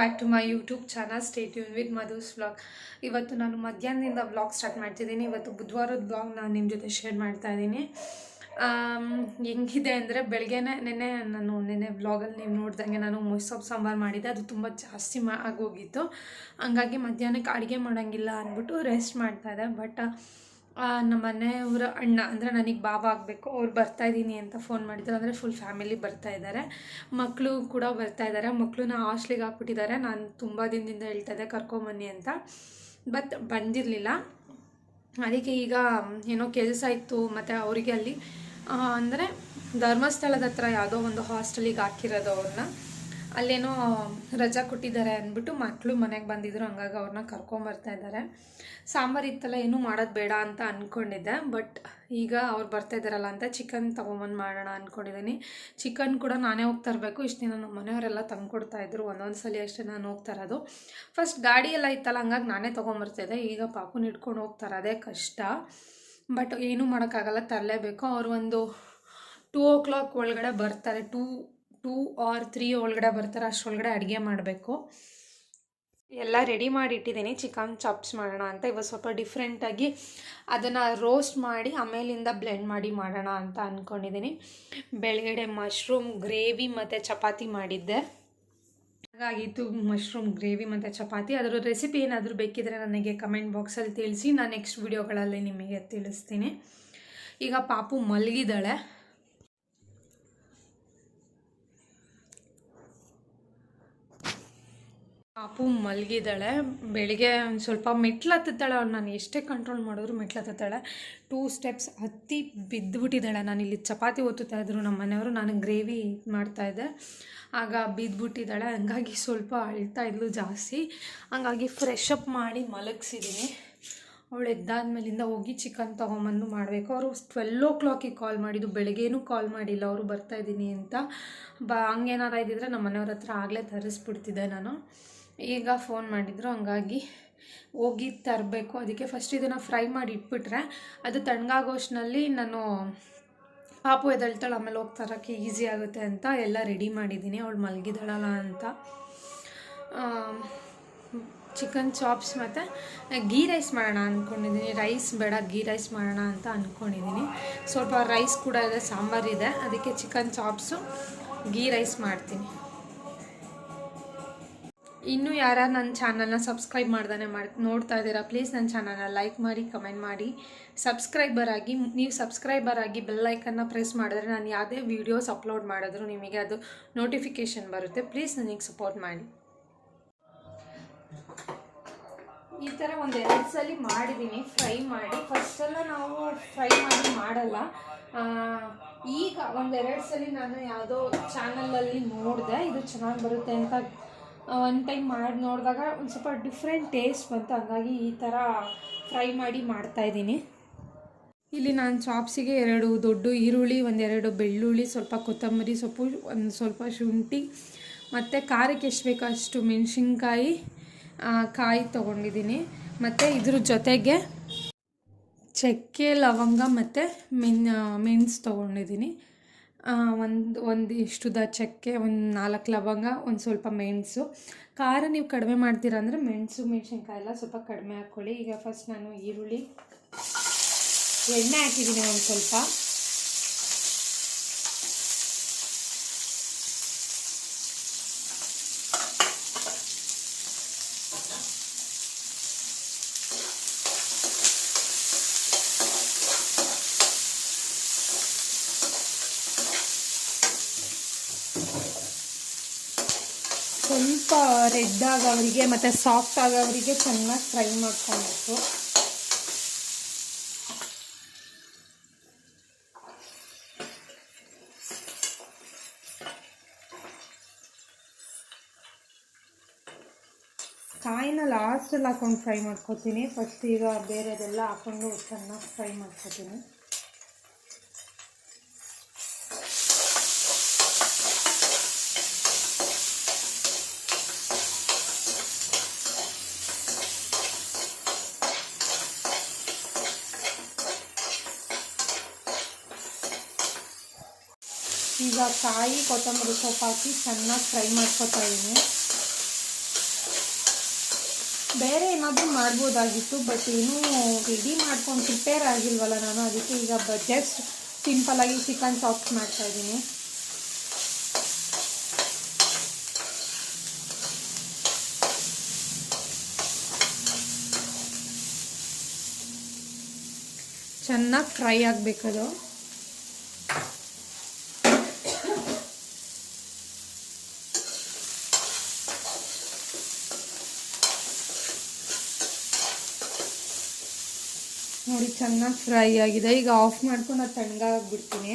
Back to my YouTube channel stay ಯೂನ್ with Madhu's blog ಇವತ್ತು ನಾನು ಮಧ್ಯಾಹ್ನದಿಂದ ಬ್ಲಾಗ್ ಸ್ಟಾರ್ಟ್ ಮಾಡ್ತಿದ್ದೀನಿ. ಇವತ್ತು ಬುಧವಾರದ ಬ್ಲಾಗ್ ನಾನು ನಿಮ್ಮ ಜೊತೆ ಶೇರ್ ಮಾಡ್ತಾ ಇದ್ದೀನಿ. ಹೆಂಗಿದೆ ಅಂದರೆ ಬೆಳಗ್ಗೆನೇ ನೆನ್ನೆ ನಾನು ನೆನ್ನೆ ಬ್ಲಾಗಲ್ಲಿ ನೀವು ನೋಡ್ದಂಗೆ ನಾನು ಮೊಸೊಪ್ಪು ಸಾಂಬಾರು ಮಾಡಿದ್ದೆ. ಅದು ತುಂಬ ಜಾಸ್ತಿ ಮಾ ಆಗೋಗಿತ್ತು. ಹಂಗಾಗಿ ಮಧ್ಯಾಹ್ನಕ್ಕೆ ಅಡುಗೆ ಮಾಡೋಂಗಿಲ್ಲ ಅಂದ್ಬಿಟ್ಟು ರೆಸ್ಟ್ ಮಾಡ್ತಾಯಿದ್ದೆ ಬಟ್ ನಮ್ಮ ಮನೆಯವರ ಅಣ್ಣ, ಅಂದರೆ ನನಗೆ ಬಾವ ಆಗಬೇಕು, ಅವ್ರು ಬರ್ತಾ ಇದ್ದೀನಿ ಅಂತ ಫೋನ್ ಮಾಡಿದ್ರು, ಅಂದರೆ ಫುಲ್ ಫ್ಯಾಮಿಲಿ ಬರ್ತಾ ಇದ್ದಾರೆ ಮಕ್ಕಳು ಕೂಡ ಬರ್ತಾ ಇದ್ದಾರೆ ಮಕ್ಕಳನ್ನ ಹಾಸ್ಟ್ಲಿಗೆ ಹಾಕ್ಬಿಟ್ಟಿದ್ದಾರೆ ನಾನು ತುಂಬ ದಿನದಿಂದ ಹೇಳ್ತಾ ಇದ್ದೆ, ಕರ್ಕೊಂಬನ್ನಿ ಅಂತ. ಬಟ್ ಬಂದಿರಲಿಲ್ಲ. ಅದಕ್ಕೆ ಈಗ ಏನೋ ಕೆಲಸ ಇತ್ತು. ಮತ್ತು ಅವರಿಗೆ ಅಲ್ಲಿ ಅಂದರೆ ಧರ್ಮಸ್ಥಳದ ಹತ್ರ ಯಾವುದೋ ಒಂದು ಹಾಸ್ಟೆಲಿಗೆ ಹಾಕಿರೋದು ಅವ್ರನ್ನ. ಅಲ್ಲೇನೋ ರಜಾ ಕೊಟ್ಟಿದ್ದಾರೆ ಅಂದ್ಬಿಟ್ಟು ಮಕ್ಕಳು ಮನೆಗೆ ಬಂದಿದ್ರು, ಹಂಗಾಗಿ ಅವ್ರನ್ನ ಕರ್ಕೊಂಬರ್ತಾ ಇದ್ದಾರೆ ಸಾಂಬಾರು ಇತ್ತಲ್ಲ, ಏನೂ ಮಾಡೋದು ಬೇಡ ಅಂತ ಅಂದ್ಕೊಂಡಿದ್ದೆ ಬಟ್ ಈಗ ಅವ್ರು ಬರ್ತಾ ಇದ್ದಾರಲ್ಲ ಅಂತ ಚಿಕನ್ ತೊಗೊಂಬಂದು ಮಾಡೋಣ ಅಂದ್ಕೊಂಡಿದ್ದೀನಿ ಚಿಕನ್ ಕೂಡ ನಾನೇ ಹೋಗಿ ತರಬೇಕು, ಇಷ್ಟು ದಿನ ನಮ್ಮ ಮನೆಯವರೆಲ್ಲ ತಂದ್ಕೊಡ್ತಾ ಇದ್ರು, ಒಂದೊಂದು ಸಲ ಅಷ್ಟೇ ನಾನು ಹೋಗ್ತಾ ಇರೋದು ಫಸ್ಟ್ ಗಾಡಿ ಎಲ್ಲ ಇತ್ತಲ್ಲ, ಹಂಗಾಗಿ ನಾನೇ ತೊಗೊಂಬರ್ತಿದ್ದೆ ಈಗ ಪಾಪುನ ಇಟ್ಕೊಂಡು ಹೋಗ್ತಾರೆ ಅದೇ ಕಷ್ಟ. ಬಟ್ ಏನೂ ಮಾಡೋಕ್ಕಾಗಲ್ಲ, ತರಲೇಬೇಕು. ಅವ್ರು ಒಂದು ಟೂ ಓ ಕ್ಲಾಕ್ ಒಳಗಡೆ ಬರ್ತಾರೆ ಟೂ ಟೂ ಆರ್ ತ್ರೀ ಒಳಗಡೆ ಬರ್ತಾರೆ ಅಷ್ಟರೊಳಗಡೆ ಅಡುಗೆ ಮಾಡಬೇಕು. ಎಲ್ಲ ರೆಡಿ ಮಾಡಿ ಇಟ್ಟಿದ್ದೀನಿ ಚಿಕನ್ ಚಾಪ್ಸ್ ಮಾಡೋಣ ಅಂತ. ಇವಾಗ ಸ್ವಲ್ಪ ಡಿಫ್ರೆಂಟಾಗಿ ಅದನ್ನು ರೋಸ್ಟ್ ಮಾಡಿ, ಆಮೇಲಿಂದ ಬ್ಲೆಂಡ್ ಮಾಡಿ ಮಾಡೋಣ ಅಂತ ಅಂದ್ಕೊಂಡಿದ್ದೀನಿ ಬೆಳಗಡೆ ಮಶ್ರೂಮ್ ಗ್ರೇವಿ ಮತ್ತು ಚಪಾತಿ ಮಾಡಿದ್ದೆ. ಹಾಗಾಗಿತ್ತು ಮಶ್ರೂಮ್ ಗ್ರೇವಿ ಮತ್ತು ಚಪಾತಿ. ಅದರ ರೆಸಿಪಿ ಏನಾದರೂ ಬೇಕಿದ್ರೆ ನನಗೆ ಕಮೆಂಟ್ ಬಾಕ್ಸಲ್ಲಿ ತಿಳಿಸಿ. ನಾನು ನೆಕ್ಸ್ಟ್ ವಿಡಿಯೋಗಳಲ್ಲಿ ನಿಮಗೆ ತಿಳಿಸ್ತೀನಿ. ಈಗ ಪಾಪು ಮಲಗಿದ್ದಾಳೆ. ಪಾಪು ಮಲಗಿದ್ದಾಳೆ. ಬೆಳಿಗ್ಗೆ ಒಂದು ಸ್ವಲ್ಪ ಮೆಟ್ಲು ಹತ್ತಿದ್ದಾಳೆ ಅವ್ಳು ನಾನು ಎಷ್ಟೇ ಕಂಟ್ರೋಲ್ ಮಾಡಿದ್ರು ಮೆಟ್ಲು ಹತ್ತುತ್ತಾಳೆ ಟೂ ಸ್ಟೆಪ್ಸ್ ಹತ್ತಿ ಬಿದ್ದುಬಿಟ್ಟಿದ್ದಾಳೆ. ನಾನು ಇಲ್ಲಿ ಚಪಾತಿ ಒತ್ತುತ್ತಾ ಇದ್ರು ನಮ್ಮ ಮನೆಯವರು. ನಾನು ಗ್ರೇವಿ ಮಾಡ್ತಾಯಿದ್ದೆ ಆಗ ಬಿದ್ದುಬಿಟ್ಟಿದ್ದಾಳೆ. ಹಂಗಾಗಿ ಸ್ವಲ್ಪ ಅಳ್ತಾ ಇದ್ಲು ಜಾಸ್ತಿ. ಹಂಗಾಗಿ ಫ್ರೆಶ್ ಅಪ್ ಮಾಡಿ ಮಲಗಿಸಿದ್ದೀನಿ ಅವಳು ಎದ್ದಾದ್ಮೇಲಿಂದ ಹೋಗಿ ಚಿಕನ್ ತೊಗೊಂಬಂದು ಮಾಡಬೇಕು. ಅವರು ಟ್ವೆಲ್ ಓ ಕ್ಲಾಕಿಗೆ ಕಾಲ್ ಮಾಡಿದ್ದು. ಬೆಳಗ್ಗೆನೂ ಕಾಲ್ ಮಾಡಿಲ್ಲ. ಅವರು ಬರ್ತಾಯಿದ್ದೀನಿ ಅಂತ. ಬ ಹಂಗೇನಾರ ಇದ್ದಿದ್ರೆ ನಮ್ಮ ಮನೆಯವ್ರ ಹತ್ರ ಆಗಲೇ ತರಿಸ್ಬಿಡ್ತಿದ್ದೆ ನಾನು. ಈಗ ಫೋನ್ ಮಾಡಿದ್ರು, ಹಂಗಾಗಿ ಹೋಗಿ ತರಬೇಕು. ಅದಕ್ಕೆ ಫಸ್ಟ್ ಇದನ್ನು ಫ್ರೈ ಮಾಡಿ ಇಟ್ಬಿಟ್ರೆ, ಅದು ತಣ್ಣಗಾಗೋಷ್ಟ್ನಲ್ಲಿ ನಾನು ಪಾಪು ಎದಳ್ತಾಳೆ, ಆಮೇಲೆ ಹೋಗಿ ತರೋಕ್ಕೆ ಈಸಿ ಆಗುತ್ತೆ ಅಂತ ಎಲ್ಲ ರೆಡಿ ಮಾಡಿದ್ದೀನಿ. ಅವಳು ಮಲಗಿದಾಳಲ್ಲ ಅಂತ. ಚಿಕನ್ ಚಾಪ್ಸ್ ಮತ್ತು ಗೀ ರೈಸ್ ಮಾಡೋಣ ಅಂದ್ಕೊಂಡಿದ್ದೀನಿ ರೈಸ್ ಬೇಡ ಗೀ ರೈಸ್ ಮಾಡೋಣ ಅಂತ ಅಂದ್ಕೊಂಡಿದ್ದೀನಿ ಸ್ವಲ್ಪ ರೈಸ್ ಕೂಡ ಇದೆ ಸಾಂಬಾರಿದೆ ಅದಕ್ಕೆ ಚಿಕನ್ ಚಾಪ್ಸು ಗೀ ರೈಸ್ ಮಾಡ್ತೀನಿ. ಇನ್ನೂ ಯಾರು ನನ್ನ ಚಾನಲ್ನ ಸಬ್ಸ್ಕ್ರೈಬ್ ಮಾಡ್ದಾನೆ ಮಾಡಿ, ನೋಡ್ತಾ ಇದ್ದೀರಾ ಪ್ಲೀಸ್ ನನ್ನ ಚಾನಲ್ನ ಲೈಕ್ ಮಾಡಿ ಕಮೆಂಟ್ ಮಾಡಿ. ಸಬ್ಸ್ಕ್ರೈಬರ್ ಆಗಿ ನೀವು ಸಬ್ಸ್ಕ್ರೈಬರ್ ಆಗಿ ಬೆಲ್ಲೈಕನ್ನ ಪ್ರೆಸ್ ಮಾಡಿದ್ರೆ ನಾನು ಯಾವುದೇ ವೀಡಿಯೋಸ್ ಅಪ್ಲೋಡ್ ಮಾಡಿದ್ರು ನಿಮಗೆ ಅದು ನೋಟಿಫಿಕೇಷನ್ ಬರುತ್ತೆ. ಪ್ಲೀಸ್ ನನಗೆ ಸಪೋರ್ಟ್ ಮಾಡಿ. ಈ ಥರ ಒಂದು ಎರಡು ಸಲ ಮಾಡಿದ್ದೀನಿ ಫ್ರೈ ಮಾಡಿ. ಫಸ್ಟೆಲ್ಲ ನಾವು ಫ್ರೈ ಮಾಡಿ ಮಾಡಲ್ಲ. ಈಗ ಒಂದೆರಡು ಸಲ ನಾನು ಯಾವುದೋ ಚಾನಲಲ್ಲಿ ನೋಡಿದೆ, ಇದು ಚೆನ್ನಾಗಿ ಬರುತ್ತೆ ಅಂತ ಒನ್ ಟೈಮ್ ಮಾಡಿ, ನೋಡಿದಾಗ ಒಂದು ಸ್ವಲ್ಪ ಡಿಫ್ರೆಂಟ್ ಟೇಸ್ಟ್ ಬಂತು. ಹಂಗಾಗಿ ಈ ಥರ ಫ್ರೈ ಮಾಡಿ ಮಾಡ್ತಾಯಿದ್ದೀನಿ ಇಲ್ಲಿ ನಾನು ಚಾಪ್ಸಿಗೆ ಎರಡು ದೊಡ್ಡ ಈರುಳ್ಳಿ ಒಂದೆರಡು ಬೆಳ್ಳುಳ್ಳಿ, ಸ್ವಲ್ಪ ಕೊತ್ತಂಬರಿ ಸೊಪ್ಪು, ಒಂದು ಸ್ವಲ್ಪ ಶುಂಠಿ, ಮತ್ತು ಖಾರಕ್ಕೆ ಎಷ್ಟು ಬೇಕೋ ಅಷ್ಟು ಮೆಣಸಿನ್ಕಾಯಿ ಕಾಯಿ ತೊಗೊಂಡಿದ್ದೀನಿ. ಮತ್ತು ಇದ್ರ ಜೊತೆಗೆ ಚಕ್ಕೆ, ಲವಂಗ, ಮತ್ತು ಮೆನ್ ಮೆಣ್ಸು ತೊಗೊಂಡಿದ್ದೀನಿ. ಒಂದು ಒಂದು ಇಷ್ಟುದ ಚಕ್ಕೆ, ಒಂದು ನಾಲ್ಕು ಲವಂಗ, ಒಂದು ಸ್ವಲ್ಪ ಮೆಣಸು. ಖಾರ ನೀವು ಕಡಿಮೆ ಮಾಡ್ತೀರಾ ಅಂದರೆ ಮೆಣಸು ಮೆಣಸಿನ್ಕಾಯಿ ಎಲ್ಲ ಸ್ವಲ್ಪ ಕಡಿಮೆ ಹಾಕ್ಕೊಳ್ಳಿ ಈಗ ಫಸ್ಟ್ ನಾನು ಈರುಳ್ಳಿ, ಎಣ್ಣೆ ಹಾಕಿದ್ದೀನಿ ಒಂದು ಸ್ವಲ್ಪ. ರೆಡ್ ಆಗೋವರಿಗೆ ಮತ್ತು ಸಾಫ್ಟ್ ಆಗೋವರಿಗೆ ಚೆನ್ನಾಗಿ ಫ್ರೈ ಮಾಡ್ಕೊಬೇಕು. ಕಾಯಿನ ಲಾಸ್ಟಲ್ಲಿ ಹಾಕೊಂಡು ಫ್ರೈ ಮಾಡ್ಕೊತೀನಿ. ಫಸ್ಟ್ ಈಗ ಬೇರೆದೆಲ್ಲ ಹಾಕೊಂಡು ಚೆನ್ನಾಗಿ ಫ್ರೈ ಮಾಡ್ಕೊತೀನಿ ಈಗ ಕಾಯಿ ಕೊತ್ತಂಬರಿ ಸೊಪ್ಪು ಹಾಕಿ ಚೆನ್ನಾಗಿ ಫ್ರೈ ಮಾಡ್ಕೊತಾ ಇದ್ದೀನಿ. ಬೇರೆ ಏನಾದರೂ ಮಾಡ್ಬೋದಾಗಿತ್ತು, ಬಟ್ ಇನ್ನೂ ರೆಡಿ ಮಾಡ್ಕೊಂಡು ಪ್ರಿಪೇರ್ ಆಗಿಲ್ವಲ್ಲ ನಾನು, ಅದಕ್ಕೆ ಈಗ ಜಸ್ಟ್ ಸಿಂಪಲ್ಲಾಗಿ ಚಿಕನ್ ಸಾಫ್ಟ್ ಮಾಡ್ತಾ ಇದ್ದೀನಿ. ಚೆನ್ನಾಗಿ ಫ್ರೈ ಆಗಬೇಕದು ನೋಡಿ ಚೆನ್ನಾಗಿ ಫ್ರೈ ಆಗಿದೆ. ಈಗ ಆಫ್ ಮಾಡ್ಕೊಂಡು ಅದು ತಣ್ಣಗಾಗ್ಬಿಡ್ತೀನಿ.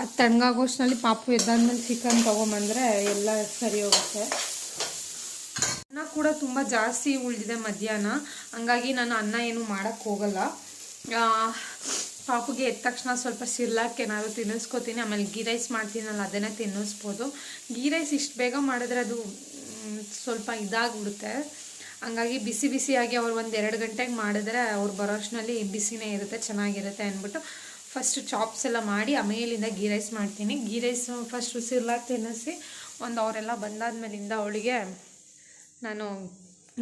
ಅದು ತಣ್ಣಗಾಗೋಷ್ಟ್ರಲ್ಲಿ ಪಾಪು ಎದ್ದಾದ್ಮೇಲೆ ಚಿಕನ್ ತೊಗೊಂಬಂದರೆ ಎಲ್ಲ ಸರಿ ಹೋಗುತ್ತೆ. ಅನ್ನ ಕೂಡ ತುಂಬ ಜಾಸ್ತಿ ಉಳಿದಿದೆ ಮಧ್ಯಾಹ್ನ. ಹಂಗಾಗಿ ನಾನು ಅನ್ನ ಏನು ಮಾಡೋಕ್ಕೆ ಹೋಗಲ್ಲ. ಪಾಪುಗೆ ಎದ್ದ ತಕ್ಷಣ ಸ್ವಲ್ಪ ಸಿರ್ಲಾಕ್ ಏನಾದ್ರು ತಿನ್ನಿಸ್ಕೋತೀನಿ. ಆಮೇಲೆ ಗೀ ರೈಸ್ ಮಾಡ್ತೀನಲ್ಲ, ಅದನ್ನೇ ತಿನ್ನಿಸ್ಬೋದು. ಗೀ ರೈಸ್ ಇಷ್ಟು ಬೇಗ ಮಾಡಿದ್ರೆ ಅದು ಸ್ವಲ್ಪ ಇದಾಗ್ಬಿಡುತ್ತೆ. ಹಂಗಾಗಿ ಬಿಸಿ ಬಿಸಿಯಾಗಿ ಅವ್ರು ಒಂದು ಎರಡು ಗಂಟೆಗೆ ಮಾಡಿದ್ರೆ ಅವ್ರು ಬರೋ ಅಷ್ಟರಲ್ಲಿ ಬಿಸಿನೇ ಇರುತ್ತೆ, ಚೆನ್ನಾಗಿರುತ್ತೆ ಅಂದ್ಬಿಟ್ಟು ಫಸ್ಟ್ ಚಾಪ್ಸ್ ಎಲ್ಲ ಮಾಡಿ ಆಮೇಲಿಂದ ಗೀ ರೈಸ್ ಮಾಡ್ತೀನಿ. ಗೀ ರೈಸ್ ಫಸ್ಟ್ ಸಿರ್ಲಾಕ್ ತಿನ್ನಿಸಿ ಒಂದು ಅವರೆಲ್ಲ ಬಂದಾದ್ಮೇಲಿಂದ ಅವಳಿಗೆ ನಾನು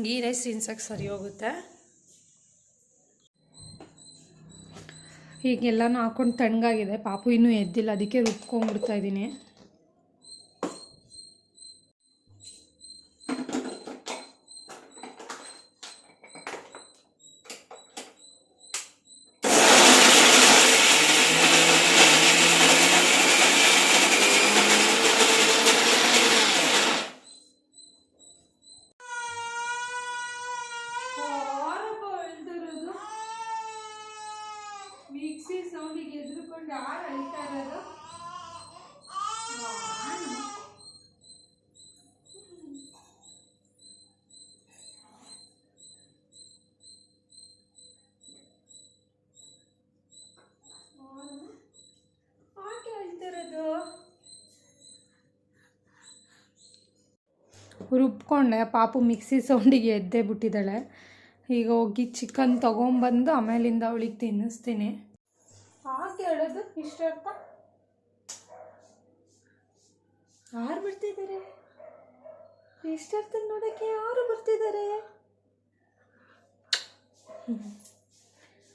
ಗೀ ರೈಸ್ ತಿನ್ಸೋಕ್ಕೆ ಸರಿ ಹೋಗುತ್ತೆ. ಈಗೆಲ್ಲನೂ ಹಾಕೊಂಡು ತಣ್ಣಗಾಗಿದೆ. ಪಾಪು ಇನ್ನೂ ಎದ್ದಿಲ್ಲ, ಅದಕ್ಕೆ ರುಬ್ಕೊಂಡ್ಬಿಡ್ತಾ ಇದ್ದೀನಿ. ಎದುರುಕೊಂಡು ಅಳ್ತಾ ಇರೋದು ರುಬ್ಕೊಂಡೆ, ಪಾಪು ಮಿಕ್ಸಿ ಸೌಂಡಿಗೆ ಎದ್ದೇ ಬಿಟ್ಟಿದ್ದಾಳೆ. ಈಗ ಹೋಗಿ ಚಿಕನ್ ತೊಗೊಂಬಂದು ಆಮೇಲಿಂದ ಅವಳಿಗೆ ತಿನ್ನಿಸ್ತೀನಿ. ಹಾಗೆ ಹೇಳೋದು ಇಷ್ಟ ಅರ್ಥ ಯಾರು ಬರ್ತಿದ್ದಾರೆ? ಇಷ್ಟರ್ಥ ನೋಡೋಕ್ಕೆ ಯಾರು ಬರ್ತಿದ್ದಾರೆ?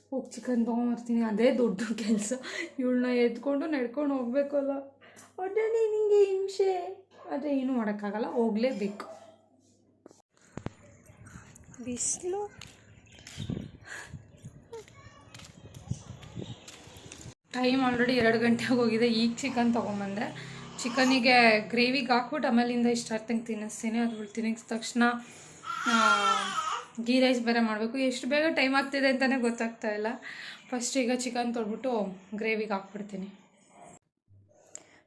ಹೋಗಿ ಚಿಕನ್ ತೊಗೊಂಬರ್ತೀನಿ, ಅದೇ ದೊಡ್ಡ ಕೆಲಸ. ಇವಳನ್ನ ಎತ್ಕೊಂಡು ನಡ್ಕೊಂಡು ಹೋಗ್ಬೇಕಲ್ಲ. ಒಡ್ಡನೆ ನಿನಗೆ ಹಿಂಸೆ. ಆದರೆ ಏನು ಮಾಡೋಕ್ಕಾಗಲ್ಲ, ಹೋಗಲೇಬೇಕು. ಬಿಸಿಲು ಟೈಮ್ ಆಲ್ರೆಡಿ ಎರಡು ಗಂಟೆ ಹೋಗಿದೆ ಈಗ ಚಿಕನ್ ತೊಗೊಂಬಂದೆ ಚಿಕನಿಗೆ ಗ್ರೇವಿಗೆ ಹಾಕ್ಬಿಟ್ಟು ಆಮೇಲಿಂದ ಇಷ್ಟು ಅರ್ಥಂಗೆ ತಿನ್ನಿಸ್ತೀನಿ. ಅದು ತಿನ್ನಿಸಿದ ತಕ್ಷಣ ಗೀ ರೈಸ್ ಬೇರೆ ಮಾಡಬೇಕು. ಎಷ್ಟು ಬೇಗ ಟೈಮ್ ಆಗ್ತಿದೆ ಅಂತಲೇ ಗೊತ್ತಾಗ್ತಾ ಇಲ್ಲ. ಫಸ್ಟ್ ಈಗ ಚಿಕನ್ ತೊಳ್ಬಿಟ್ಟು ಗ್ರೇವಿಗೆ ಹಾಕ್ಬಿಡ್ತೀನಿ.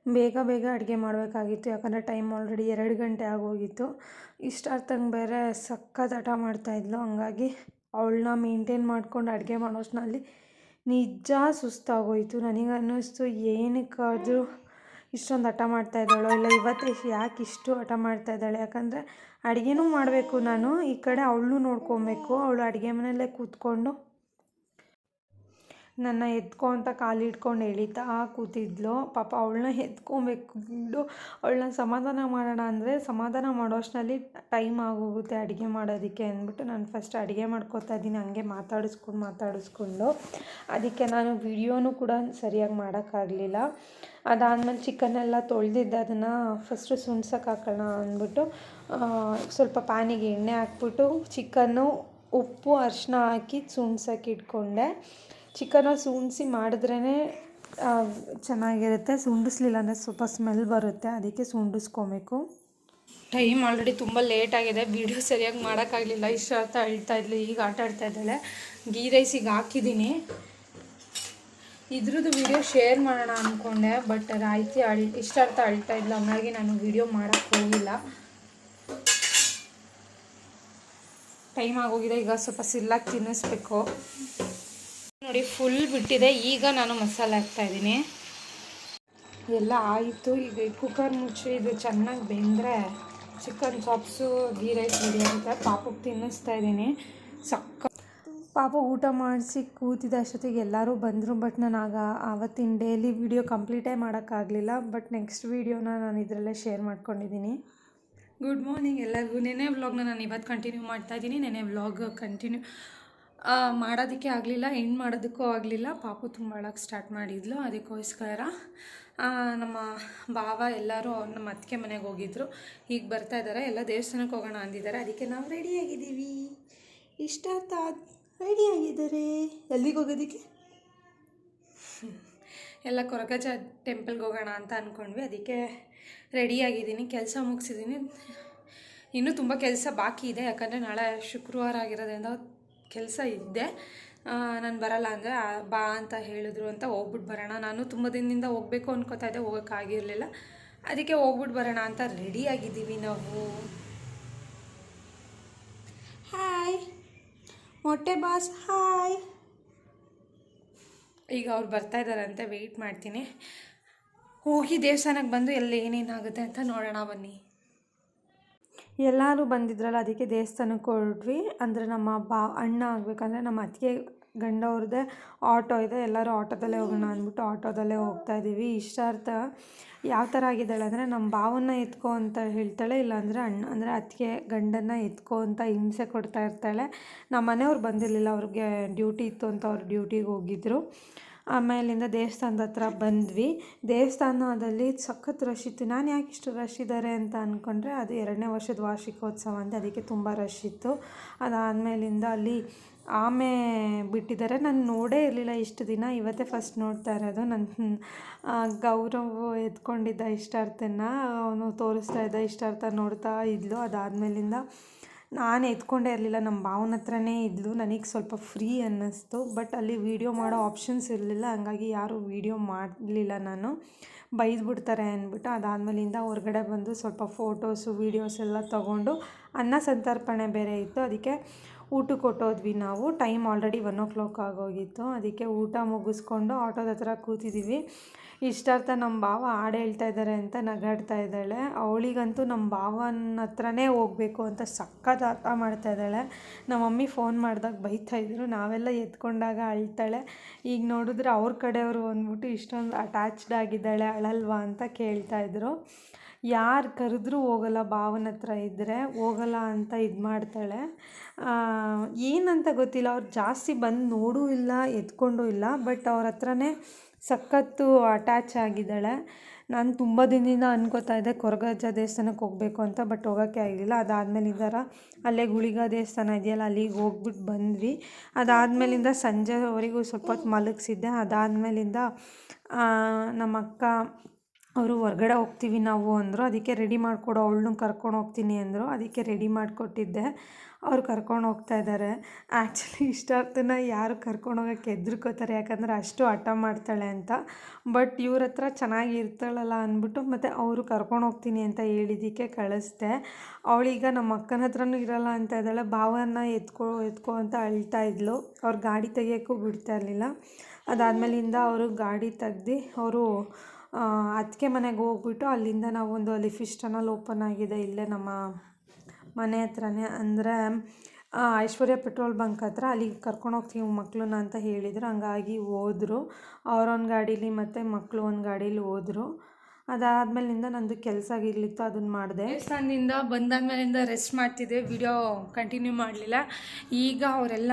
ಬೇಗ ಬೇಗ ಅಡುಗೆ ಮಾಡಬೇಕಾಗಿತ್ತು. ಯಾಕಂದರೆ ಟೈಮ್ ಆಲ್ರೆಡಿ ಎರಡು ಗಂಟೆ ಆಗೋಗಿತ್ತು. ಇಷ್ಟಾರ್ಥಂಗೆ ಬೇರೆ ಸಖತ್ ಹಠ ಮಾಡ್ತಾಯಿದ್ಲು ಹಂಗಾಗಿ ಅವಳನ್ನ ಮೇಂಟೈನ್ ಮಾಡ್ಕೊಂಡು ಅಡುಗೆ ಮಾಡೋಷ್ಟ್ರಲ್ಲಿ ನಿಜ ಸುಸ್ತಾಗೋಯಿತು. ನನಗೆ ಅನ್ನಿಸ್ತು ಏನಕ್ಕಾದರೂ ಇಷ್ಟೊಂದು ಹಠ ಮಾಡ್ತಾ ಇದ್ದಾಳೋ ಇಲ್ಲ, ಇವತ್ತೇ ಯಾಕೆ ಇಷ್ಟು ಹಠ ಮಾಡ್ತಾ ಇದ್ದಾಳೆ? ಯಾಕಂದರೆ ಅಡುಗೆನೂ ಮಾಡಬೇಕು ನಾನು. ಈ ಕಡೆ ಅವಳನ್ನೂ ನೋಡ್ಕೊಬೇಕು. ಅವಳು ಅಡುಗೆ ಮನೆಯಲ್ಲೇ ಕೂತ್ಕೊಂಡು ನನ್ನ ಎತ್ಕೊ ಅಂತ ಹಿಡ್ಕೊಂಡು ಎಳಿತಾ ಕೂತಿದ್ಲು. ಪಾಪ ಅವಳನ್ನ ಎತ್ಕೊಬೇಕು ಅವಳನ್ನ ಸಮಾಧಾನ ಮಾಡೋಣ ಅಂದರೆ ಸಮಾಧಾನ ಮಾಡೋಷ್ಟರಲ್ಲಿ ಟೈಮ್ ಆಗೋಗುತ್ತೆ ಅಡುಗೆ ಮಾಡೋದಕ್ಕೆ ಅಂದ್ಬಿಟ್ಟು ನಾನು ಫಸ್ಟ್ ಅಡುಗೆ ಮಾಡ್ಕೊತಾ ಇದ್ದೀನಿ. ಹಂಗೆ ಮಾತಾಡಿಸ್ಕೊಂಡು ಮಾತಾಡಿಸ್ಕೊಂಡು. ಅದಕ್ಕೆ ನಾನು ವಿಡಿಯೋನೂ ಕೂಡ ಸರಿಯಾಗಿ ಮಾಡೋಕ್ಕಾಗಲಿಲ್ಲ. ಅದಾದಮೇಲೆ ಚಿಕನ್ನೆಲ್ಲ ತೊಳೆದಿದ್ದೆ. ಅದನ್ನು ಫಸ್ಟು ಸುಣ್ಸಕ್ಕೆ ಹಾಕೋಣ ಅಂದ್ಬಿಟ್ಟು ಸ್ವಲ್ಪ ಪ್ಯಾನಿಗೆ ಎಣ್ಣೆ ಹಾಕ್ಬಿಟ್ಟು ಚಿಕನ್ನು ಉಪ್ಪು ಅರಿಶಿನ ಹಾಕಿ ಸುಣ್ಸಕ್ಕೆ ಇಟ್ಕೊಂಡೆ. ಚಿಕನ್ನ ಸೂಂಡ್ಸಿ ಮಾಡಿದ್ರೇ ಚೆನ್ನಾಗಿರುತ್ತೆ. ಸುಂಡಿಸ್ಲಿಲ್ಲ ಅಂದರೆ ಸ್ವಲ್ಪ ಸ್ಮೆಲ್ ಬರುತ್ತೆ. ಅದಕ್ಕೆ ಸುಂಡಿಸ್ಕೊಬೇಕು. ಟೈಮ್ ಆಲ್ರೆಡಿ ತುಂಬ ಲೇಟ್ ಆಗಿದೆ. ವಿಡಿಯೋ ಸರಿಯಾಗಿ ಮಾಡೋಕ್ಕಾಗಲಿಲ್ಲ. ಇಷ್ಟ ಅರ್ಥ ಅಳ್ತಾ ಇದ್ಲು. ಈಗ ಆಟ ಆಡ್ತಾ ಇದ್ದಾಳೆ. ಗೀ ರೈಸಿಗೆ ಹಾಕಿದ್ದೀನಿ. ಇದ್ರದ್ದು ವಿಡಿಯೋ ಶೇರ್ ಮಾಡೋಣ ಅಂದ್ಕೊಂಡೆ ಬಟ್ ರಾಯ್ತಿ ಅಳ್ ಇಷ್ಟ ಅರ್ಥ ಅಳ್ತಾ ಇದ್ಲು. ಹಂಗಾಗಿ ನಾನು ವಿಡಿಯೋ ಮಾಡೋಕ್ಕೆ ಹೋಗಿಲ್ಲ. ಟೈಮ್ ಆಗೋಗಿದೆ. ಈಗ ಸ್ವಲ್ಪ ಸಿಲ್ಲಾಗಿ ತಿನ್ನಿಸ್ಬೇಕು. ನೋಡಿ ಫುಲ್ ಬಿಟ್ಟಿದೆ. ಈಗ ನಾನು ಮಸಾಲೆ ಹಾಕ್ತಾ ಇದ್ದೀನಿ. ಎಲ್ಲ ಆಯಿತು. ಈಗ ಕುಕ್ಕರ್ ಮುಚ್ಚಿ, ಇದು ಚೆನ್ನಾಗಿ ಬೆಂದರೆ chicken chops ghee rice ready ಆಗುತ್ತೆ. ಪಾಪಕ್ಕೆ ತಿನ್ನಿಸ್ತಾ ಇದ್ದೀನಿ. ಸಕ್ಕ ಪಾಪ ಊಟ ಮಾಡಿಸಿ ಕೂತಿದ್ದ ಅಷ್ಟೊತ್ತಿಗೆ ಎಲ್ಲರೂ ಬಂದರು ಬಟ್ ನಾನು ಆಗ ಆವತ್ತಿನ ಡೈಲಿ ವಿಡಿಯೋ ಕಂಪ್ಲೀಟೇ ಮಾಡೋಕ್ಕಾಗಲಿಲ್ಲ. ಬಟ್ ನೆಕ್ಸ್ಟ್ ವೀಡಿಯೋನ ನಾನು ಇದರಲ್ಲೇ ಶೇರ್ ಮಾಡ್ಕೊಂಡಿದ್ದೀನಿ. ಗುಡ್ ಮಾರ್ನಿಂಗ್ ಎಲ್ಲರಿಗೂ. ನೆನೆ ವ್ಲಾಗ್ನ ನಾನು ಇವತ್ತು ಕಂಟಿನ್ಯೂ ಮಾಡ್ತಾ ಇದ್ದೀನಿ. ನೆನೆ ವ್ಲಾಗ್ ಕಂಟಿನ್ಯೂ ಮಾಡೋದಕ್ಕೆ ಆಗಲಿಲ್ಲ ಹೆಣ್ಣು ಮಾಡೋದಕ್ಕೂ ಆಗಲಿಲ್ಲ. ಪಾಪು ತುಂಬ ಅಳಕ್ಕೆ ಸ್ಟಾರ್ಟ್ ಮಾಡಿದ್ಲು. ಅದಕ್ಕೋಸ್ಕರ ನಮ್ಮ ಭಾವ ಎಲ್ಲರೂ ನಮ್ಮ ಅತ್ತಿಗೆ ಮನೆಗೆ ಹೋಗಿದ್ರು. ಈಗ ಬರ್ತಾ ಇದ್ದಾರೆ ಎಲ್ಲ ದೇವಸ್ಥಾನಕ್ಕೆ ಹೋಗೋಣ ಅಂದಿದ್ದಾರೆ. ಅದಕ್ಕೆ ನಾವು ರೆಡಿಯಾಗಿದ್ದೀವಿ ಇಷ್ಟ ಆಯ್ತಾ ರೆಡಿಯಾಗಿದ್ದಾರೆ ಎಲ್ಲಿಗೆ ಹೋಗೋದಕ್ಕೆ? ಎಲ್ಲ ಕೊರಗಜ ಟೆಂಪಲ್ಗೆ ಹೋಗೋಣ ಅಂತ ಅಂದ್ಕೊಂಡ್ವಿ ಅದಕ್ಕೆ ರೆಡಿಯಾಗಿದ್ದೀನಿ ಕೆಲಸ ಮುಗಿಸಿದ್ದೀನಿ ಇನ್ನೂ ತುಂಬ ಕೆಲಸ ಬಾಕಿ ಇದೆ. ಯಾಕಂದರೆ ನಾಳೆ ಶುಕ್ರವಾರ ಆಗಿರೋದ್ರಿಂದ ಕೆಲಸ ಇದ್ದೆ. ನಾನು ಬರಲ್ಲ ಅಂದರೆ ಬಾ ಅಂತ ಹೇಳಿದ್ರು ಅಂತ ಹೋಗ್ಬಿಟ್ಟು ಬರೋಣ. ನಾನು ತುಂಬ ದಿನದಿಂದ ಹೋಗಬೇಕು ಅನ್ಕೋತಾ ಇದ್ದೆ ಹೋಗೋಕ್ಕಾಗಿರಲಿಲ್ಲ ಅದಕ್ಕೆ ಹೋಗ್ಬಿಟ್ಟು ಬರೋಣ ಅಂತ ರೆಡಿಯಾಗಿದ್ದೀವಿ ನಾವು. ಹಾಯ್ ಮೊಟ್ಟೆ ಬಾಸ್ ಹಾಯ್ ಈಗ ಅವ್ರು ಬರ್ತಾ ಇದ್ದಾರಂತೆ ವೆಯ್ಟ್ ಮಾಡ್ತೀನಿ. ಹೋಗಿ ದೇವಸ್ಥಾನಕ್ಕೆ ಬಂದು ಎಲ್ಲಿ ಏನೇನಾಗುತ್ತೆ ಅಂತ ನೋಡೋಣ ಬನ್ನಿ. ಎಲ್ಲರೂ ಬಂದಿದ್ರಲ್ಲ, ಅದಕ್ಕೆ ದೇವಸ್ಥಾನಕ್ಕೆ ಹೊರಟ್ವಿ. ಅಂದರೆ ನಮ್ಮ ಬಾ, ಅಣ್ಣ ಆಗಬೇಕಂದ್ರೆ ನಮ್ಮ ಅತ್ತಿಗೆ ಗಂಡವ್ರದ್ದೇ ಆಟೋ ಇದೆ. ಎಲ್ಲರೂ ಆಟೋದಲ್ಲೇ ಹೋಗೋಣ ಅಂದ್ಬಿಟ್ಟು ಆಟೋದಲ್ಲೇ ಹೋಗ್ತಾ ಇದ್ದೀವಿ. ಇಷ್ಟಾರ್ಥ ಯಾವ ಥರ ಆಗಿದ್ದಾಳೆ ಅಂದರೆ, ನಮ್ಮ ಭಾವನ್ನ ಎತ್ಕೋ ಅಂತ ಹೇಳ್ತಾಳೆ, ಇಲ್ಲಾಂದರೆ ಅಣ್ಣ, ಅಂದರೆ ಅತ್ತಿಗೆ ಗಂಡನ್ನ ಎತ್ಕೋ ಅಂತ ಹಿಂಸೆ ಕೊಡ್ತಾ ಇರ್ತಾಳೆ. ನಮ್ಮ ಮನೆಯವ್ರು ಬಂದಿರಲಿಲ್ಲ, ಅವ್ರಿಗೆ ಡ್ಯೂಟಿ ಇತ್ತು ಅಂತ ಅವ್ರು ಡ್ಯೂಟಿಗೆ ಹೋಗಿದ್ದರು ಆಮೇಲಿಂದ ದೇವಸ್ಥಾನದ ಹತ್ರ ಬಂದ್ವಿ. ದೇವಸ್ಥಾನದಲ್ಲಿ ಸಖತ್ ರಶ್ ಇತ್ತು. ನಾನು ಯಾಕೆ ಇಷ್ಟು ರಶ್ ಇದ್ದಾರೆ ಅಂತ ಅಂದ್ಕೊಂಡ್ರೆ ಅದು ಎರಡನೇ ವರ್ಷದ ವಾರ್ಷಿಕೋತ್ಸವ ಅಂತ ಅದಕ್ಕೆ ತುಂಬ ರಶ್ ಇತ್ತು. ಅದಾದಮೇಲಿಂದ ಅಲ್ಲಿ ಆಮೆ ಬಿಟ್ಟಿದ್ದಾರೆ. ನಾನು ನೋಡೇ ಇರಲಿಲ್ಲ ಇಷ್ಟು ದಿನ. ಇವತ್ತೇ ಫಸ್ಟ್ ನೋಡ್ತಾ ಇರೋದು. ನನ್ನ ಗೌರವ ಎತ್ಕೊಂಡಿದ್ದ ಇಷ್ಟಾರ್ಥನ, ಅವನು ತೋರಿಸ್ತಾ ಇದ್ದ ಇಷ್ಟಾರ್ಥ ನೋಡ್ತಾ ಇದ್ಲು. ಅದಾದಮೇಲಿಂದ ನಾನು ಎತ್ಕೊಂಡೇ ಇರಲಿಲ್ಲ, ನಮ್ಮ ಭಾವನ ಹತ್ರನೇ ಇದ್ಲು. ನನಗೆ ಸ್ವಲ್ಪ ಫ್ರೀ ಅನ್ನಿಸ್ತು ಬಟ್ ಅಲ್ಲಿ ವೀಡಿಯೋ ಮಾಡೋ ಆಪ್ಷನ್ಸ್ ಇರಲಿಲ್ಲ. ಹಂಗಾಗಿ ಯಾರೂ ವೀಡಿಯೋ ಮಾಡಲಿಲ್ಲ ನಾನು. ಬೈದ್ಬಿಡ್ತಾರೆ ಅಂದ್ಬಿಟ್ಟು ಅದಾದಮೇಲಿಂದ ಹೊರಗಡೆ ಬಂದು ಸ್ವಲ್ಪ ಫೋಟೋಸು ವೀಡಿಯೋಸ್ ಎಲ್ಲ ತೊಗೊಂಡು ಅನ್ನ ಸಂತರ್ಪಣೆ ಬೇರೆ ಇತ್ತು. ಅದಕ್ಕೆ ಊಟಕ್ಕೆ ಕೊಟ್ಟೋದ್ವಿ ನಾವು. Time already one o'clock ಆಗೋಗಿತ್ತು. ಅದಕ್ಕೆ ಊಟ ಮುಗಿಸ್ಕೊಂಡು ಆಟೋದ ಹತ್ರ ಕೂತಿದ್ದೀವಿ ಇಷ್ಟಾರ್ಥ ನಮ್ಮ ಭಾವ ಹಾಡು ಹೇಳ್ತಾ ಇದ್ದಾರೆ ಅಂತ ನಗಾಡ್ತಾ ಇದ್ದಾಳೆ. ಅವಳಿಗಂತೂ ನಮ್ಮ ಭಾವನ ಹತ್ರನೇ ಹೋಗಬೇಕು ಅಂತ ಸಖತ್ ಅರ್ಥ ಮಾಡ್ತಾ ಇದ್ದಾಳೆ. ನಮ್ಮ ಮಮ್ಮಿ ಫೋನ್ ಮಾಡಿದಾಗ ಬೈತಾ ಇದ್ರು. ನಾವೆಲ್ಲ ಎತ್ಕೊಂಡಾಗ ಅಳ್ತಾಳೆ. ಈಗ ನೋಡಿದ್ರೆ ಅವ್ರ ಕಡೆಯವರು ಅಂದ್ಬಿಟ್ಟು ಇಷ್ಟೊಂದು ಅಟ್ಯಾಚ್ಡ್ ಆಗಿದ್ದಾಳೆ, ಅಳಲ್ವಾ ಅಂತ ಕೇಳ್ತಾ ಇದ್ರು. ಯಾರು ಕರೆದ್ರೂ ಹೋಗಲ್ಲ, ಭಾವನ ಹತ್ರ ಇದ್ದರೆ ಹೋಗಲ್ಲ ಅಂತ ಇದು ಮಾಡ್ತಾಳೆ. ಏನಂತ ಗೊತ್ತಿಲ್ಲ, ಅವ್ರು ಜಾಸ್ತಿ ಬಂದು ನೋಡೂ ಇಲ್ಲ ಎತ್ಕೊಂಡೂ ಇಲ್ಲ, ಬಟ್ ಅವ್ರ ಹತ್ರನೇ ಸಖತ್ತು ಅಟ್ಯಾಚ್ ಆಗಿದ್ದಾಳೆ. ನಾನು ತುಂಬ ದಿನದಿಂದ ಅನ್ಕೋತಾ ಇದ್ದೆ, ಕೊರಗಜ್ಜ ದೇವಸ್ಥಾನಕ್ಕೆ ಹೋಗಬೇಕು ಅಂತ, ಬಟ್ ಹೋಗೋಕ್ಕೆ ಆಗಲಿಲ್ಲ. ಅದಾದಮೇಲೆ ಇದರ, ಅಲ್ಲೇ ಗುಳಿಗ ದೇವಸ್ಥಾನ ಇದೆಯಲ್ಲ, ಅಲ್ಲಿಗೆ ಹೋಗ್ಬಿಟ್ಟು ಬಂದ್ವಿ. ಅದಾದಮೇಲಿಂದ ಸಂಜೆವರೆಗೂ ಸ್ವಲ್ಪ ಹೊತ್ತು ಮಲಗಿಸಿದ್ದೆ. ಅದಾದಮೇಲಿಂದ ನಮ್ಮ ಅಕ್ಕ ಅವರು ಹೊರ್ಗಡೆ ಹೋಗ್ತೀವಿ ನಾವು ಅಂದರು, ಅದಕ್ಕೆ ರೆಡಿ ಮಾಡಿಕೊಡು, ಅವ್ಳನ್ನೂ ಕರ್ಕೊಂಡು ಹೋಗ್ತೀನಿ ಅಂದರು. ಅದಕ್ಕೆ ರೆಡಿ ಮಾಡಿಕೊಟ್ಟಿದ್ದೆ. ಅವ್ರು ಕರ್ಕೊಂಡು ಹೋಗ್ತಾ ಇದ್ದಾರೆ. ಆ್ಯಕ್ಚುಲಿ ಇಷ್ಟಾರ್ಥನ ಯಾರು ಕರ್ಕೊಂಡು ಹೋಗೋಕ್ಕೆ ಹೆದ್ರುಕೋತಾರೆ, ಯಾಕಂದರೆ ಅಷ್ಟು ಹಠ ಮಾಡ್ತಾಳೆ ಅಂತ. ಬಟ್ ಇವ್ರ ಹತ್ರ ಚೆನ್ನಾಗಿ ಇರ್ತಾಳಲ್ಲ ಅಂದ್ಬಿಟ್ಟು ಮತ್ತು ಅವರು ಕರ್ಕೊಂಡು ಹೋಗ್ತೀನಿ ಅಂತ ಹೇಳಿದ್ದಕ್ಕೆ ಕಳಿಸ್ದೆ. ಅವಳೀಗ ನಮ್ಮ ಅಕ್ಕನ ಹತ್ರನೂ ಇರಲ್ಲ ಅಂತ ಇದ್ದಾಳೆ. ಭಾವನ ಎತ್ಕೊ ಎತ್ಕೊ ಅಂತ ಅಳ್ತಾ ಇದ್ಲು. ಅವ್ರು ಗಾಡಿ ತೆಗಿಯೋಕ್ಕೂ ಬಿಡ್ತಾ ಇರಲಿಲ್ಲ. ಅದಾದಮೇಲಿಂದ ಅವರು ಗಾಡಿ ತೆಗ್ದು, ಅವರು ಅತ್ತಿಗೆ ಮನೆಗೆ ಹೋಗ್ಬಿಟ್ಟು ಅಲ್ಲಿಂದ ನಾವು ಒಂದು ಅಲ್ಲಿ ಫಿಶ್ ಟನಲ್ ಓಪನ್ ಆಗಿದೆ ಇಲ್ಲೇ ನಮ್ಮ ಮನೆ ಹತ್ರನೇ. ಅಂದರೆ ಐಶ್ವರ್ಯ ಪೆಟ್ರೋಲ್ ಬಂಕ್ ಹತ್ರ ಅಲ್ಲಿಗೆ ಕರ್ಕೊಂಡು ಹೋಗ್ತೀವಿ ಮಕ್ಕಳನ್ನ ಅಂತ ಹೇಳಿದರು. ಹಂಗಾಗಿ ಹೋದರು. ಅವ್ರೊಂದು ಗಾಡೀಲಿ ಮತ್ತು ಮಕ್ಕಳು ಒಂದು ಗಾಡೀಲಿ ಹೋದರು. ಅದಾದಮೇಲಿಂದ ನಂದು ಕೆಲಸ ಆಗಿರ್ಲಿತ್ತು ಅದನ್ನು ಮಾಡಿದೆ. ದೇವಸ್ಥಾನದಿಂದ ಬಂದಾದ್ಮೇಲಿಂದ ರೆಸ್ಟ್ ಮಾಡ್ತಿದ್ದೆ. ವಿಡಿಯೋ ಕಂಟಿನ್ಯೂ ಮಾಡಲಿಲ್ಲ. ಈಗ ಅವರೆಲ್ಲ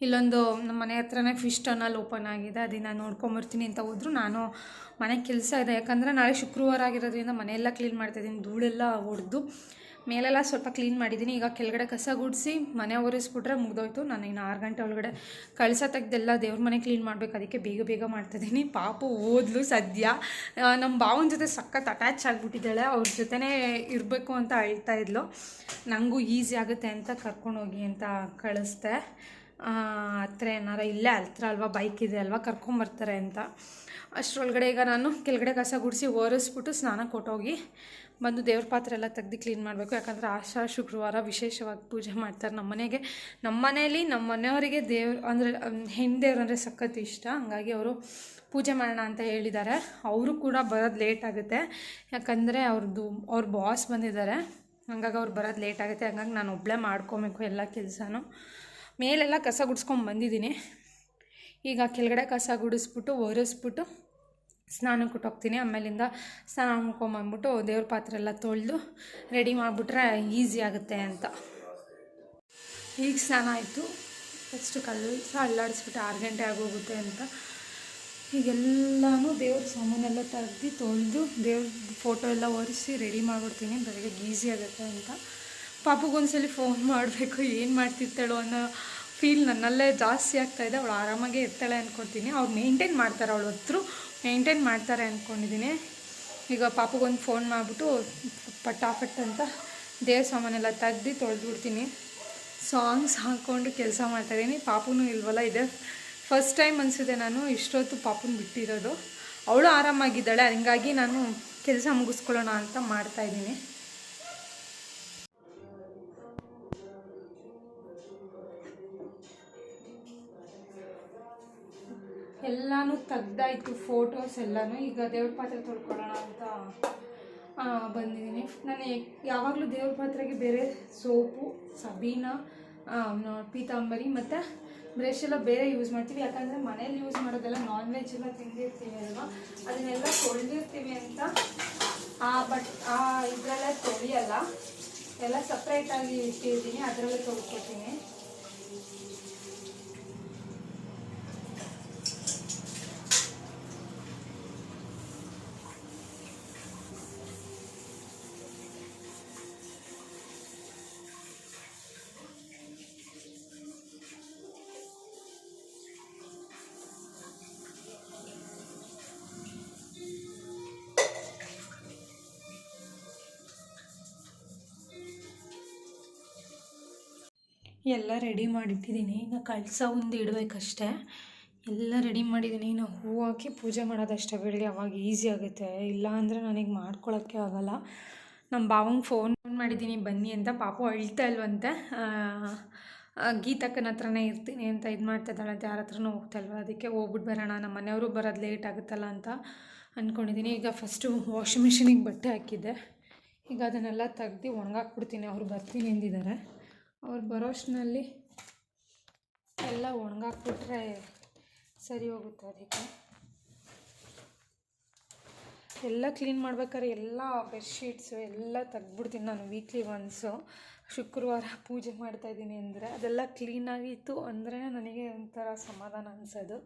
ಇಲ್ಲೊಂದು ನಮ್ಮ ಮನೆ ಹತ್ರನೇ ಫಿಶ್ ಟನಲ್ ಓಪನ್ ಆಗಿದೆ. ಅದನ್ನು ನೋಡ್ಕೊಂಬರ್ತೀನಿ ಅಂತ ಹೋದ್ರು. ನಾನು ಮನೆ ಕೆಲಸ ಇದೆ. ಯಾಕಂದರೆ ನಾಳೆ ಶುಕ್ರವಾರ ಆಗಿರೋದ್ರಿಂದ ಮನೆಯೆಲ್ಲ ಕ್ಲೀನ್ ಮಾಡ್ತಾಯಿದ್ದೀನಿ ಧೂಳೆಲ್ಲ ಹೊಡೆದು ಮೇಲೆಲ್ಲ ಸ್ವಲ್ಪ ಕ್ಲೀನ್ ಮಾಡಿದ್ದೀನಿ. ಈಗ ಕೆಳಗಡೆ ಕಸ ಗುಡಿಸಿ ಮನೆ ಒರೆಸ್ಬಿಟ್ರೆ ಮುಗ್ದೋಯ್ತು. ನಾನು ಇನ್ನು ಆರು ಗಂಟೆ ಒಳಗಡೆ ಕಳಸ ತೆಗ್ದೆಲ್ಲ ದೇವ್ರ ಮನೆ ಕ್ಲೀನ್ ಮಾಡಬೇಕು. ಅದಕ್ಕೆ ಬೇಗ ಬೇಗ ಮಾಡ್ತಾಯಿದ್ದೀನಿ ಪಾಪು ಓದ್ಲು ಸದ್ಯ. ನಮ್ಮ ಭಾವನ ಜೊತೆ ಸಖತ್ ಅಟ್ಯಾಚ್ ಆಗಿಬಿಟ್ಟಿದ್ದಾಳೆ. ಅವ್ರ ಜೊತೆನೇ ಇರಬೇಕು ಅಂತ ಅಳ್ತಾ ಇದ್ಲು. ನನಗೂ ಈಸಿ ಆಗುತ್ತೆ ಅಂತ ಕರ್ಕೊಂಡೋಗಿ ಅಂತ ಕಳಿಸ್ದೆ. ಹತ್ರ ಏನಾರ ಇಲ್ಲೇ ಹತ್ರ ಅಲ್ವಾ ಬೈಕ್ ಇದೆ ಅಲ್ವಾ ಕರ್ಕೊಂಬರ್ತಾರೆ ಅಂತ. ಅಷ್ಟರೊಳಗಡೆ ಈಗ ನಾನು ಕೆಳಗಡೆ ಕಸ ಗುಡಿಸಿ ಒರೆಸ್ಬಿಟ್ಟು ಸ್ನಾನ ಕೊಟ್ಟೋಗಿ ಬಂದು ದೇವ್ರ ಪಾತ್ರೆ ಎಲ್ಲ ತೆಗ್ದು ಕ್ಲೀನ್ ಮಾಡಬೇಕು. ಯಾಕಂದರೆ ಆಶಾ ಶುಕ್ರವಾರ ವಿಶೇಷವಾಗಿ ಪೂಜೆ ಮಾಡ್ತಾರೆ ನಮ್ಮ ಮನೆಗೆ. ನಮ್ಮ ಮನೆಯಲ್ಲಿ, ನಮ್ಮ ಮನೆಯವರಿಗೆ ದೇವ್ರು, ಅಂದರೆ ಹೆಣ್ಣು ದೇವ್ರು ಅಂದರೆ ಸಖತ್ ಇಷ್ಟ. ಹಂಗಾಗಿ ಅವರು ಪೂಜೆ ಮಾಡೋಣ ಅಂತ ಹೇಳಿದ್ದಾರೆ. ಅವರು ಕೂಡ ಬರೋದು ಲೇಟ್ ಆಗುತ್ತೆ. ಯಾಕಂದರೆ ಅವ್ರದ್ದು ಅವ್ರ ಬಾಸ್ ಬಂದಿದ್ದಾರೆ. ಹಂಗಾಗಿ ಅವ್ರು ಬರೋದು ಲೇಟ್ ಆಗುತ್ತೆ. ಹಂಗಾಗಿ ನಾನು ಒಬ್ಬಳೇ ಮಾಡ್ಕೊಬೇಕು ಎಲ್ಲ ಕೆಲಸನೂ. ಮೇಲೆಲ್ಲ ಕಸ ಗುಡಿಸ್ಕೊಂಡು ಬಂದಿದ್ದೀನಿ. ಈಗ ಕೆಳಗಡೆ ಕಸ ಗುಡಿಸ್ಬಿಟ್ಟು ಒರೆಸ್ಬಿಟ್ಟು ಸ್ನಾನಕ್ಕೆ ಕೊಟ್ಟೋಗ್ತೀನಿ. ಆಮೇಲಿಂದ ಸ್ನಾನ ಮಾಡ್ಕೊಂಬಂದ್ಬಿಟ್ಟು ದೇವ್ರ ಪಾತ್ರೆ ಎಲ್ಲ ತೊಳೆದು ರೆಡಿ ಮಾಡಿಬಿಟ್ರೆ ಈಸಿ ಆಗುತ್ತೆ ಅಂತ. ಈಗ ಸ್ನಾನ ಆಯಿತು. ಫಸ್ಟು ಕಲ್ಸ ಅಲ್ಲಾಡಿಸ್ಬಿಟ್ಟು ಆರು ಗಂಟೆ ಆಗೋಗುತ್ತೆ ಅಂತ. ಈಗೆಲ್ಲನೂ ದೇವ್ರ ಸಾಮಾನೆಲ್ಲ ತೆಗ್ದು, ತೊಳೆದು ದೇವ್ರ ಫೋಟೋ ಎಲ್ಲ ಒರೆಸಿ ರೆಡಿ ಮಾಡಿಬಿಡ್ತೀನಿ. ಬೆಳಗ್ಗೆ ಈಸಿ ಆಗುತ್ತೆ ಅಂತ. ಪಾಪಗೊಂದ್ಸಲಿ ಫೋನ್ ಮಾಡಬೇಕು, ಏನು ಮಾಡ್ತಿರ್ತಾಳೋ ಅನ್ನೋ ಫೀಲ್ ನನ್ನಲ್ಲೇ ಜಾಸ್ತಿ ಆಗ್ತಾಯಿದೆ ಅವಳು ಆರಾಮಾಗೆ ಇರ್ತಾಳೆ ಅಂದ್ಕೊತೀನಿ ಅವ್ರು ಮೇಂಟೈನ್ ಮಾಡ್ತಾರೆ, ಅವಳು ಹತ್ರ ಮೇಂಟೈನ್ ಮಾಡ್ತಾರೆ ಅಂದ್ಕೊಂಡಿದ್ದೀನಿ ಈಗ ಪಾಪಗೊಂದು ಫೋನ್ ಮಾಡಿಬಿಟ್ಟು ಪಟಾಫಟ್ ಅಂತ ದೇವ್ರ ಸಾಮಾನೆಲ್ಲ ತೆಗ್ದು ತೊಳೆದ್ಬಿಡ್ತೀನಿ. ಸಾಂಗ್ಸ್ ಹಾಕ್ಕೊಂಡು ಕೆಲಸ ಮಾಡ್ತಾಯಿದ್ದೀನಿ ಪಾಪುನೂ ಇಲ್ವಲ್ಲ, ಇದೆ ಫಸ್ಟ್ ಟೈಮ್ ಅನಿಸಿದೆ ನಾನು ಇಷ್ಟೊತ್ತು ಪಾಪುನ ಬಿಟ್ಟಿರೋದು. ಅವಳು ಆರಾಮಾಗಿದ್ದಾಳೆ, ಹಂಗಾಗಿ ನಾನು ಕೆಲಸ ಮುಗಿಸ್ಕೊಳ್ಳೋಣ ಅಂತ ಮಾಡ್ತಾಯಿದ್ದೀನಿ ಎಲ್ಲನೂ ತೆಗ್ದಾಯ್ತು ಫೋಟೋಸ್ ಎಲ್ಲನೂ. ಈಗ ದೇವ್ರ ಪಾತ್ರೆ ತೊಳ್ಕೊಳ್ಳೋಣ ಅಂತ ಬಂದಿದ್ದೀನಿ. ನಾನು ಯಾವಾಗಲೂ ದೇವ್ರ ಪಾತ್ರೆಗೆ ಬೇರೆ ಸೋಪು, ಸಬೀನ ಪೀತಾಂಬರಿ ಮತ್ತು ಬ್ರಷ್ ಎಲ್ಲ ಬೇರೆ ಯೂಸ್ ಮಾಡ್ತೀವಿ. ಯಾಕಂದರೆ ಮನೇಲಿ ಯೂಸ್ ಮಾಡೋದೆಲ್ಲ ನಾನ್ ವೆಜ್ ಎಲ್ಲ ತಿಂದಿರ್ತೀವಿ ಅಲ್ವಾ? ಅದನ್ನೆಲ್ಲ ತೊಳೆದಿರ್ತೀವಿ ಅಂತ ಆ ಬಟ್, ಆ ಇದರಲ್ಲೇ ತೊಳೆಯಲ್ಲ. ಎಲ್ಲ ಸಪ್ರೇಟಾಗಿ ಇಟ್ಟಿರ್ತೀನಿ, ಅದರಲ್ಲೇ ತೊಳ್ಕೊತೀನಿ. ಎಲ್ಲ ರೆಡಿ ಮಾಡಿಟ್ಟಿದ್ದೀನಿ. ಇನ್ನು ಕಳಸ ಒಂದು ಇಡಬೇಕಷ್ಟೇ. ಎಲ್ಲ ರೆಡಿ ಮಾಡಿದ್ದೀನಿ. ಇನ್ನು ಹೂ ಹಾಕಿ ಪೂಜೆ ಮಾಡೋದಷ್ಟೇ ಬೆಳಿಗ್ಗೆ ಅವಾಗ ಈಸಿ ಆಗುತ್ತೆ. ಇಲ್ಲ ಅಂದರೆ ನನಗೆ ಮಾಡ್ಕೊಳ್ಳೋಕ್ಕೆ ಆಗೋಲ್ಲ. ನಮ್ಮ ಬಾವಂಗೆ ಫೋನ್ ಮಾಡಿದ್ದೀನಿ. ಬನ್ನಿ ಅಂತ. ಪಾಪು ಅಳ್ತಾ ಇಲ್ವಂತೆ. ಗೀತಕ್ಕನ ಹತ್ರನೇ ಇರ್ತೀನಿ ಅಂತ ಇದು ಮಾಡ್ತಾ ಇದ್ದಾಳಂತೆ ಯಾರ ಹತ್ರನೂ ಹೋಗ್ತಾ ಇಲ್ವ? ಅದಕ್ಕೆ ಹೋಗ್ಬಿಟ್ಟು ಬರೋಣ. ನಮ್ಮ ಮನೆಯವರು ಬರೋದು ಲೇಟ್ ಆಗುತ್ತಲ್ಲ ಅಂತ ಅಂದ್ಕೊಂಡಿದ್ದೀನಿ ಈಗ ಫಸ್ಟು ವಾಷಿಂಗ್ ಮಿಷಿನಿಗೆ ಬಟ್ಟೆ ಹಾಕಿದ್ದೆ. ಈಗ ಅದನ್ನೆಲ್ಲ ತೆಗ್ದು ಒಣಗಾಕ್ಬಿಡ್ತೀನಿ. ಅವರು ಬರ್ತೀನಿ ಎಂದಿದ್ದಾರೆ ಅವ್ರು ಬರೋಷ್ಟಿನಲ್ಲಿ ಎಲ್ಲ ಒಣಗಾಕ್ಬಿಟ್ರೆ ಸರಿ ಹೋಗುತ್ತೆ ಅದಕ್ಕೆ. ಎಲ್ಲ ಕ್ಲೀನ್ ಮಾಡ್ಬೇಕಾದ್ರೆ ಎಲ್ಲ ಬೆಡ್ಶೀಟ್ಸು ಎಲ್ಲ ತೆಗ್ದ್ಬಿಡ್ತೀನಿ ನಾನು ವೀಕ್ಲಿ ಒನ್ಸು. ಶುಕ್ರವಾರ ಪೂಜೆ ಮಾಡ್ತಾಯಿದ್ದೀನಿ ಅಂದರೆ ಅದೆಲ್ಲ ಕ್ಲೀನಾಗಿತ್ತು ಅಂದರೆ ನನಗೆ ಒಂಥರ ಸಮಾಧಾನ ಅನಿಸೋದು.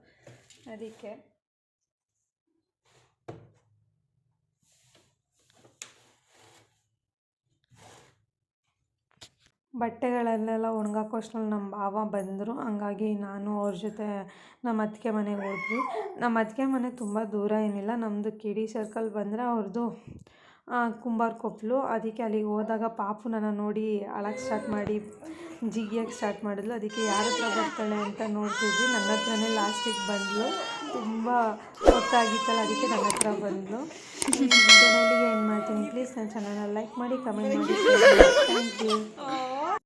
ಅದಕ್ಕೆ ಬಟ್ಟೆಗಳನ್ನೆಲ್ಲ ಒಣಗಾಕೋಷ್ಟ್ರಲ್ಲಿ ನಮ್ಮ ಭಾವ ಬಂದರು. ಹಂಗಾಗಿ ನಾನು ಅವ್ರ ಜೊತೆ ನಮ್ಮ ಅತ್ತಿಗೆ ಮನೆಗೆ ಹೋದ್ವಿ. ನಮ್ಮ ಅತ್ತಿಗೆ ಮನೆ ತುಂಬ ದೂರ ಏನಿಲ್ಲ. ನಮ್ಮದು ಕೆ ಡಿ ಸರ್ಕಲ್ ಬಂದರೆ ಅವ್ರದ್ದು ಕುಂಬಾರ ಕೊಪ್ಪಲು ಅದಕ್ಕೆ ಅಲ್ಲಿಗೆ ಹೋದಾಗ ಪಾಪು ನನ್ನ ನೋಡಿ ಅಳಕ್ಕೆ ಸ್ಟಾರ್ಟ್ ಮಾಡಿ ಜಿಗಿಯಕ್ಕೆ ಸ್ಟಾರ್ಟ್ ಮಾಡಿದ್ಲು. ಅದಕ್ಕೆ ಯಾರ ಹತ್ರ ಬರ್ತಾಳೆ ಅಂತ ನೋಡ್ತಿದ್ವಿ. ನನ್ನ ಹತ್ರನೇ ಲಾಸ್ಟಿಗೆ ಬಂದಳು ತುಂಬ ಹೊತ್ತಾಗಿತ್ತಲ್ಲ, ಅದಕ್ಕೆ ನನ್ನ ಹತ್ರ ಬಂದಳು ಇಲ್ಲಿಗೆ ಏನು ಮಾಡ್ತೀನಿ? ಪ್ಲೀಸ್ ನನ್ನ ಚಾನಲ್ನ ಲೈಕ್ ಮಾಡಿ ಕಮೆಂಟ್ ಮಾಡಿ. Thank you